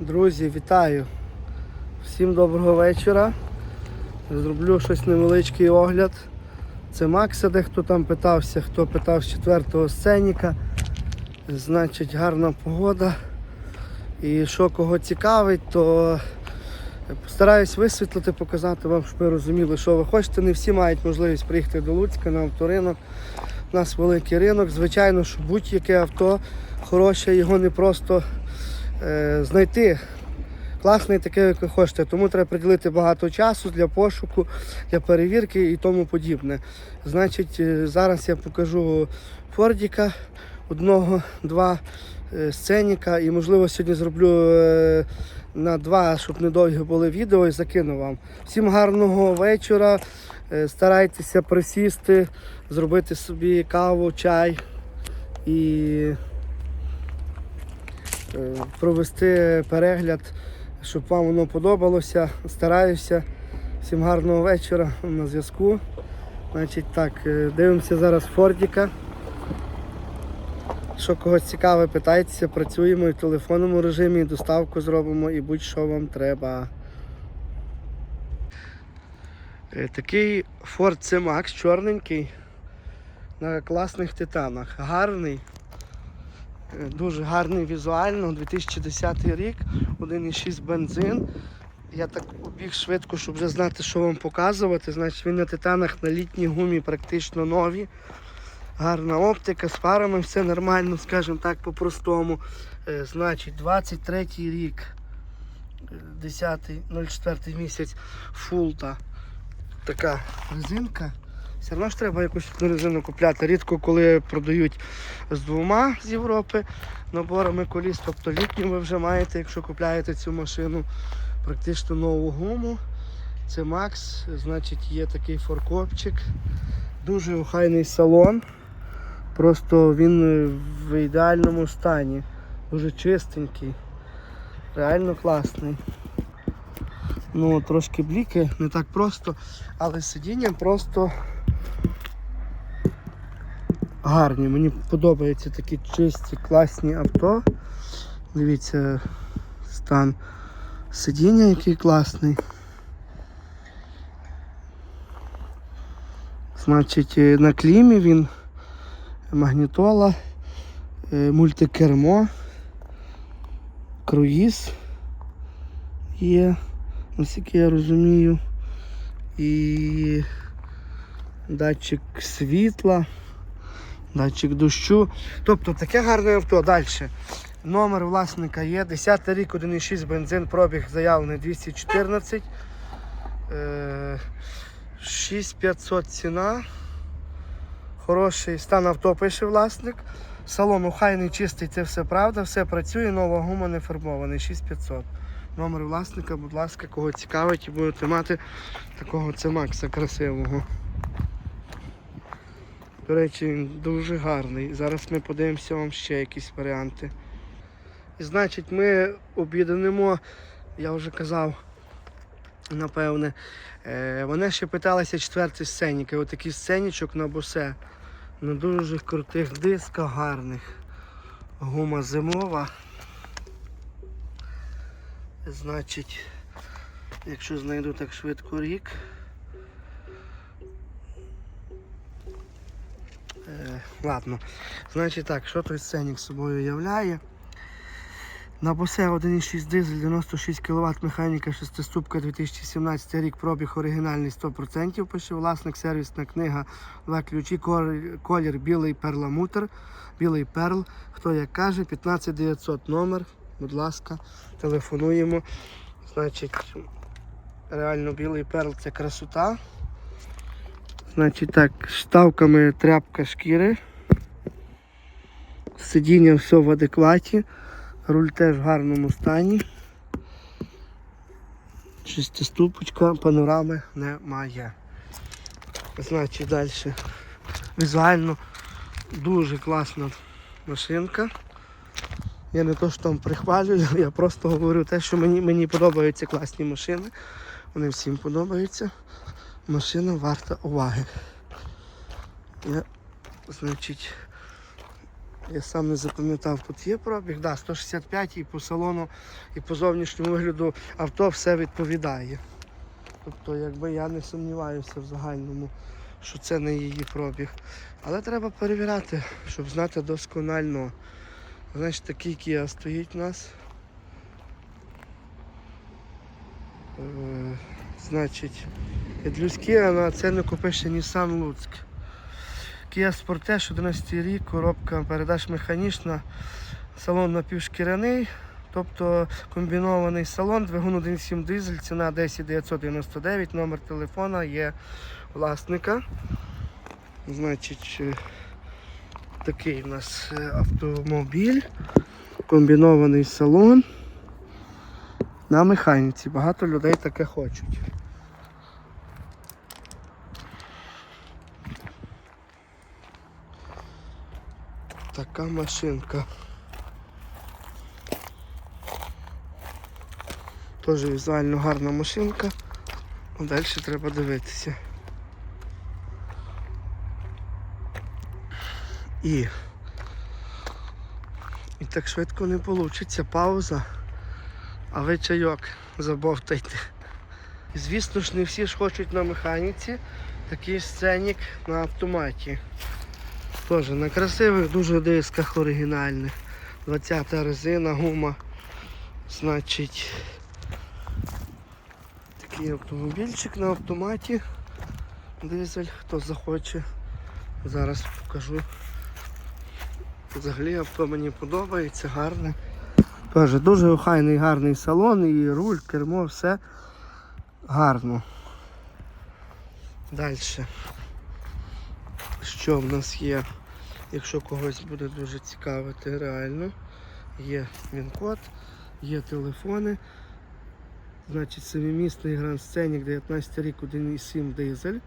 Друзі, вітаю! Всім доброго вечора. Зроблю щось невеличкий огляд. Це Макса, де хто там питався, хто питав з четвертого сценіка. Значить, гарна погода. І що кого цікавить, то постараюсь висвітлити, показати вам, щоб ви розуміли, що ви хочете. Не всі мають можливість приїхати до Луцька на авторинок. У нас великий ринок. Звичайно, що будь-яке авто хороше, його не просто знайти. Класне таке, як ви хочете. Тому треба приділити багато часу для пошуку, для перевірки і тому подібне. Значить, е, зараз я покажу Фордіка, одного, два е, сценіка і можливо сьогодні зроблю е, на два, щоб недовгі були відео і закину вам. Всім гарного вечора. Е, Старайтеся присісти, зробити собі каву, чай і е, провести перегляд, щоб вам воно подобалося. Стараюся. Всім гарного вечора на зв'язку. Значить так, е, дивимося зараз Фордіка. Що когось цікаве, питайтеся, працюємо і в телефонному режимі, і доставку зробимо, і будь-що вам треба. Е, Такий Ford C-Max чорненький на класних титанах. Гарний, е, дуже гарний візуально, 2010 рік, 1,6 бензин. Я так побіг швидко, щоб вже знати, що вам показувати. Значить, він на титанах на літній гумі практично нові. Гарна оптика, з фарами все нормально, скажімо так, по-простому. Е, Значить, 23 рік, е, 10, 04 місяць, фулта. Така резинка. Все одно ж треба якусь одну резину купляти. Рідко коли продають з двома з Європи наборами коліс. Тобто літню ви вже маєте, якщо купляєте цю машину, практично нову гуму. Це Макс, значить є такий форкопчик. Дуже охайний салон. Просто він в ідеальному стані. Дуже чистенький. Реально класний. Ну, трошки бліки, не так просто, але сидіння просто гарні. Мені подобаються такі чисті, класні авто. Дивіться, стан сидіння який класний. Значить, е, на клімі він магнітола, е, мультикермо, круїз є, наскільки я розумію, і датчик світла, датчик дощу. Тобто таке гарне авто. Далі. Номер власника є. 10 рік, 1,6 бензин, пробіг заявлений 214. Е, 6500 ціна. Хороший стан авто пише власник. Салон охайний, чистий, це все правда, все працює, нова гума не фарбований, 6500. Номер власника, будь ласка, кого цікавить і будете мати такого це Макса красивого. До речі, він дуже гарний. Зараз ми подивимося вам ще якісь варіанти. І значить, ми об'єднанимо, я вже казав, напевне. Е, вони ще питалися четвертий сценіки. Отакий сценічок на босе. На дуже крутих дисках гарних. Гума зимова. Значить, якщо знайду так швидко рік. Е, ладно. Значить так, що той сценік собою являє? На босе 1,6 дизель, 96 кВт, механіка 6-ступка 2017 рік, пробіг оригінальний 100%, пише власник, сервісна книга, два ключі, колір білий перламутр, білий перл. Хто як каже, 15900 номер, будь ласка, телефонуємо. Значить, реально білий перл це красота. Значить так, штавками тряпка шкіри. Сидіння все в адекваті. Руль теж в гарному стані. Шестиступочка, панорами немає. Значить далі. Візуально дуже класна машинка. Я не то, що там прихвалюю, я просто говорю те, що мені, мені подобаються класні машини. Вони всім подобаються. Машина варта уваги. Я, значить, Я сам не запам'ятав, тут є пробіг, да, 165 і по салону, і по зовнішньому вигляду авто все відповідає. Тобто, якби я не сумніваюся в загальному, що це не її пробіг. Але треба перевіряти, щоб знати досконально. Значить, такий Kia стоїть у нас. Е, значить, Ядлюський, а на ценнику пише Nissan Луцьк. Kia Sportage 11 рік, коробка передач механічна, салон напівшкіряний, тобто комбінований салон, двигун 1.7 дизель, ціна 10 999, номер телефона є власника. Значить, е, такий у нас е, автомобіль, комбінований салон. На механіці. Багато людей таке хочуть. Така машинка. Теж візуально гарна машинка. А далі треба дивитися. І. І так швидко не вийде. Пауза. А ви чайок забовтайте. І, Звісно ж, не всі ж хочуть на механіці. Такий сценік на автоматі. Теж на красивих дуже дисках оригінальних. 20 резина, гума. Значить, такий автомобільчик на автоматі. Дизель, хто захоче. Зараз покажу. Взагалі авто мені подобається, гарне. Теж дуже охайний гарний салон, і руль, кермо, все гарно. Далі. Що в нас є? Якщо когось буде дуже цікавити, реально. Є він-код, є телефони. Значить, семимісний Grand Scenic 19 рік 1,7 дизель.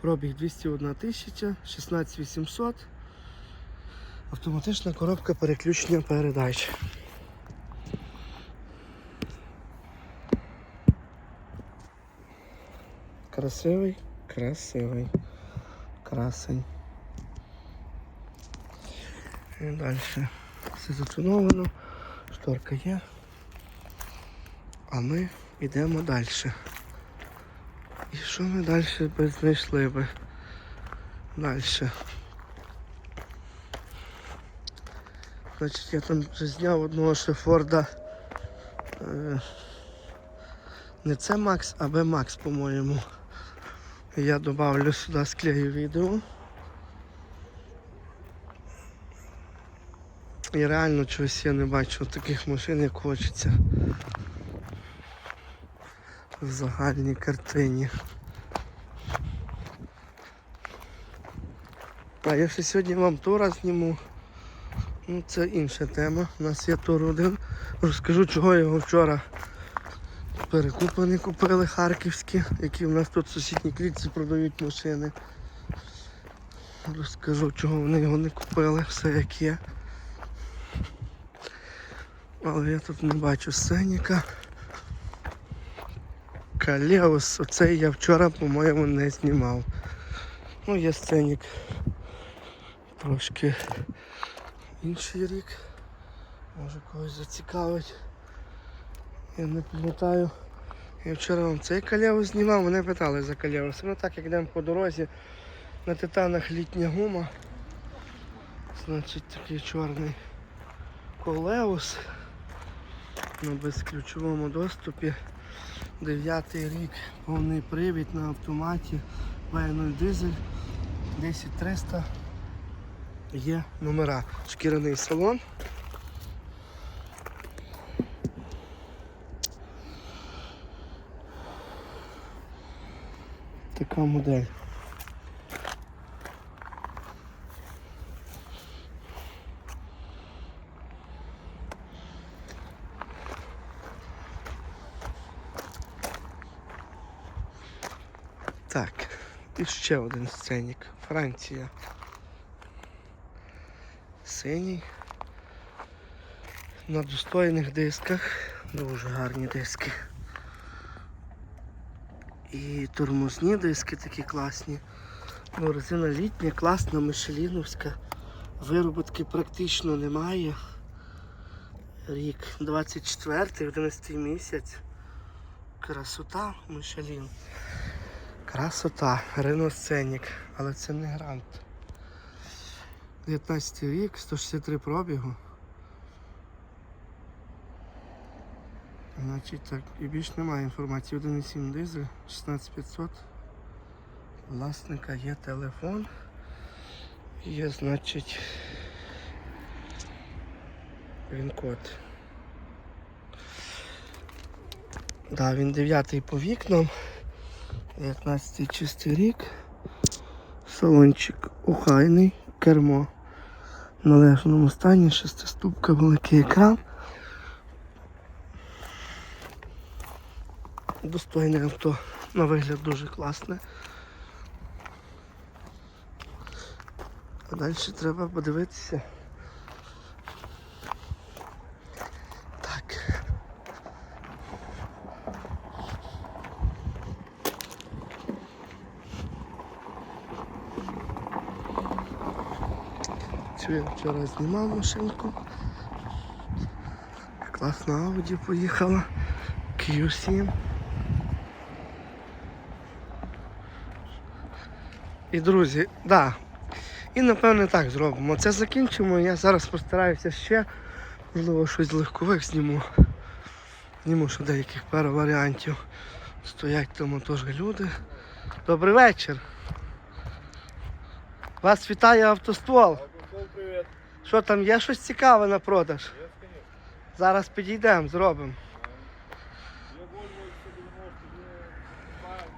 Пробіг 201 тисяча, 16 800. Автоматична коробка переключення передач. Красивий, красивий, красень. І далі. Все затоновано, шторка є. А ми йдемо далі. І що ми далі би знайшли би? Далі. Значить, я там вже зняв одного Шефорда. Е, не це Макс, а Б Макс, по-моєму. Я добавлю сюди склею відео. І реально чогось я не бачу таких машин, як хочеться. В загальній картині. А я ще сьогодні вам тура зніму. Ну це інша тема. У нас є тур один. Розкажу, чого його вчора перекупи купили харківські, які в нас тут в сусідній клітці продають машини. Розкажу, чого вони його не купили, все як є. Але я тут не бачу сценіка. Калеус, оцей я вчора, по-моєму, не знімав. Ну, є сценік. Трошки інший рік. Може когось зацікавить. Я не пам'ятаю. Я вчора вам цей калєвус знімав, мене питали за калєвус. Ну так як йдемо по дорозі, на титанах літня гума. Значить такий чорний колеус на безключовому доступі. Дев'ятий рік, повний привід на автоматі, V0 дизель, 10300 є номера. Шкіряний салон. Така модель. Так, і ще один сценік. Франція. Синій. На достойних дисках. Дуже гарні диски. І тормозні диски такі класні. Ну, резина літня, класна, мишеліновська. Вироботки практично немає. Рік 24, 11 місяць. Красота, Мишелін. Красота, Реносценік, але це не грант. 19 рік, 163 пробігу. Значить так, і більш немає інформації. 1,7 дизель, 16500. Власника є телефон. Є, значить, він код. Да, він 9 по вікнам. 19 чистий рік. Салончик охайний, кермо в належному стані, шестиступка, великий екран. Достойне авто, на вигляд дуже класне. А далі треба подивитися. Цю я вчора знімав машинку. Класна Audi поїхала. Q7. І друзі, да. І напевне так зробимо. Це закінчимо. Я зараз постараюся ще, можливо, щось легкових зніму. Зніму ще деяких пару варіантів. Стоять тому теж люди. Добрий вечір. Вас вітає автоствол. Що там є щось цікаве на продаж? Зараз підійдемо, зробимо. Я Volvo X90 покупаю.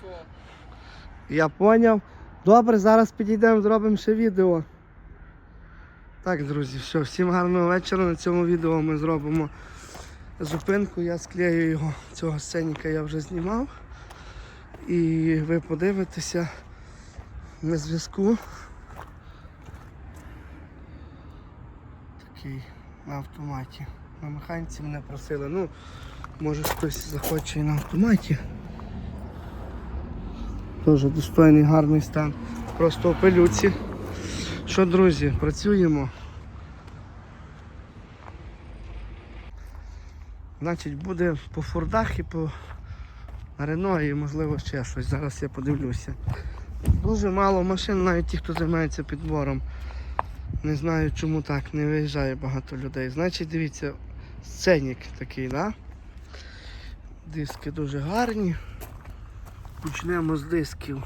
Все. Я поняв. Добре, зараз підійдемо, зробимо ще відео. Так, друзі, все, всім гарного вечора. На цьому відео ми зробимо зупинку. Я склею його, цього сценіка я вже знімав. І ви подивитеся на зв'язку. Такий на автоматі. На механіці мене просили. Ну, може хтось захоче і на автоматі. Дуже достойний, гарний стан. Просто у пилюці. Що, друзі, працюємо. Значить, буде по фордах і по Рено і можливо ще щось. Зараз я подивлюся. Дуже мало машин, навіть ті, хто займається підбором. Не знаю чому так, не виїжджає багато людей. Значить, дивіться, сценік такий, да? Диски дуже гарні. Почнемо з дисків.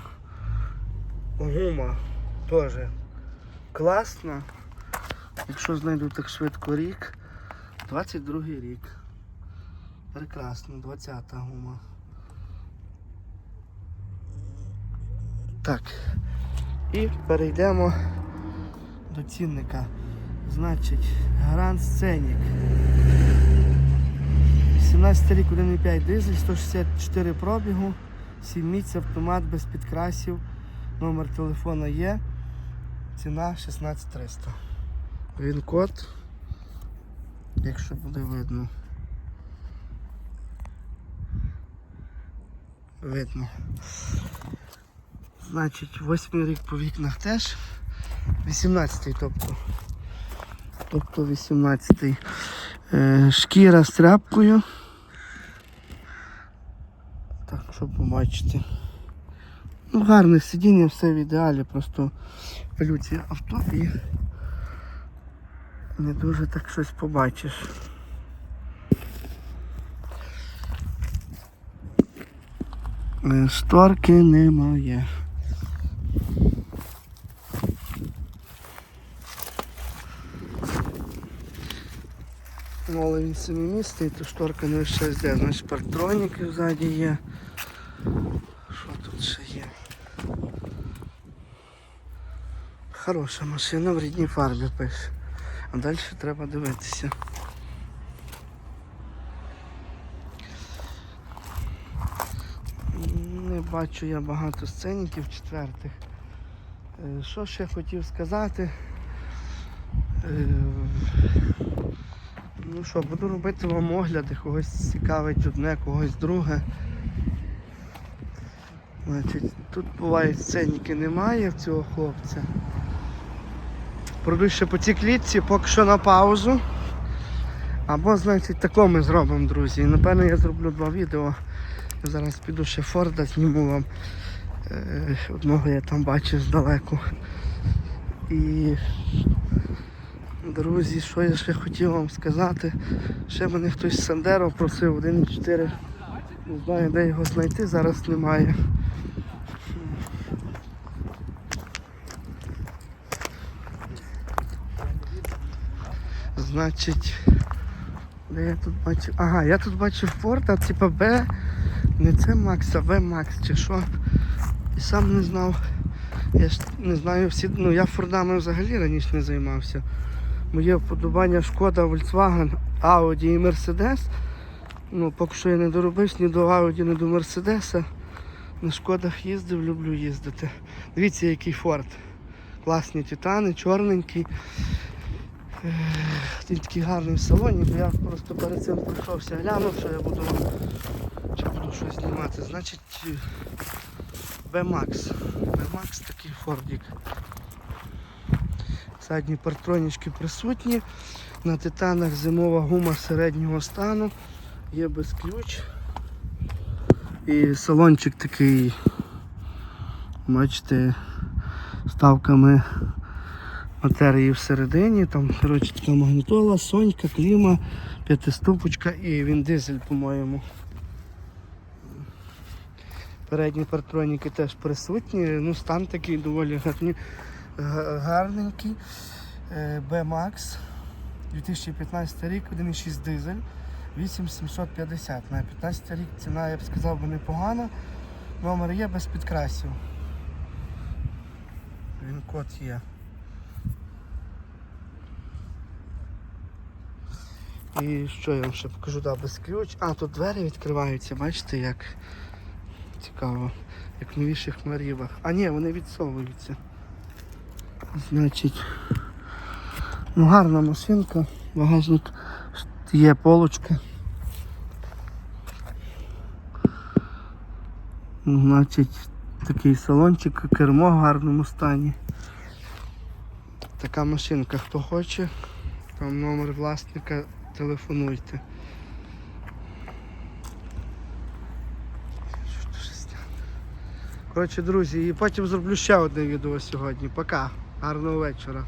Гума теж класна. Якщо знайду так швидко рік. 22 рік. Прекрасно, 20-та гума. Так. І перейдемо до цінника. Значить, Гранд Сценік. 18 рік 1,5 дизель, 164 пробігу, 7 місць, автомат без підкрасів. Номер телефона є. Ціна 16300. Він код, якщо буде видно. Видно. Значить, восьмий рік по вікнах теж. 18-й, тобто. Тобто 18-й. Е, шкіра з тряпкою. Так, щоб побачити. Ну, гарне сидіння, все в ідеалі, просто пилюці авто і не дуже так щось побачиш. Е, Шторки немає. Ну, але він семимісний, то шторка не ще йде. Значить парктроніки ззаді є. Що тут ще є? Хороша машина в рідній фарбі пише. А далі треба дивитися. Не бачу я багато сценіків четвертих. Е, Що ще хотів сказати? Ну що, буду робити вам огляди, когось цікавить одне, когось друге. Значить, тут бувають сценіки немає в цього хлопця. Пройду ще по цій клітці, поки що на паузу. Або, значить, тако ми зробимо, друзі. Напевно, я зроблю два відео. Я зараз піду ще Форда, зніму вам. Е, Одного я там бачив здалеку. І друзі, що я ще хотів вам сказати. Ще мене хтось з Сандеро просив 1,4. Не знаю, де його знайти, зараз немає. Значить, де я тут бачив? Ага, я тут бачив Форда, типа Б. Не це Макс, а Б Макс чи що. І сам не знав. Я ж не знаю всі. Ну я Фордами взагалі раніше не займався. Моє вподобання Шкода, Volkswagen, Audi і Mercedes. Ну, поки що я не доробився ні до Audi, ні до Мерседеса. На шкодах їздив, люблю їздити. Дивіться, який Форд. Класні титани, чорненький. Він такий гарний в салоні, бо я просто перед цим прийшовся, глянув, що я буду чи буду щось знімати. Значить е, B-Max. B-Max такий Фордік. Задні партронічки присутні. На титанах зимова гума середнього стану. Є без ключ. І салончик такий, бачите, ставками матерії всередині. Там, коротше, така магнітола, сонька, кліма, п'ятиступочка і він дизель, по-моєму. Передні партроніки теж присутні. Ну, стан такий доволі гарні, га- гарненький. Е, B-Max 2015 рік, 1,6 дизель, 8750. На 15 рік ціна, я б сказав, би непогана. Номер є без підкрасів. Він код є. І що я вам ще покажу, да, без ключ. А, тут двері відкриваються, бачите, як цікаво, як в новіших марівах. А ні, вони відсовуються. Значить, ну гарна машинка, багажник є полочка. Значить, такий салончик, кермо в гарному стані. Така машинка, хто хоче, там номер власника, телефонуйте. Коротше, друзі, і потім зроблю ще одне відео сьогодні. Пока. Гарного вечора.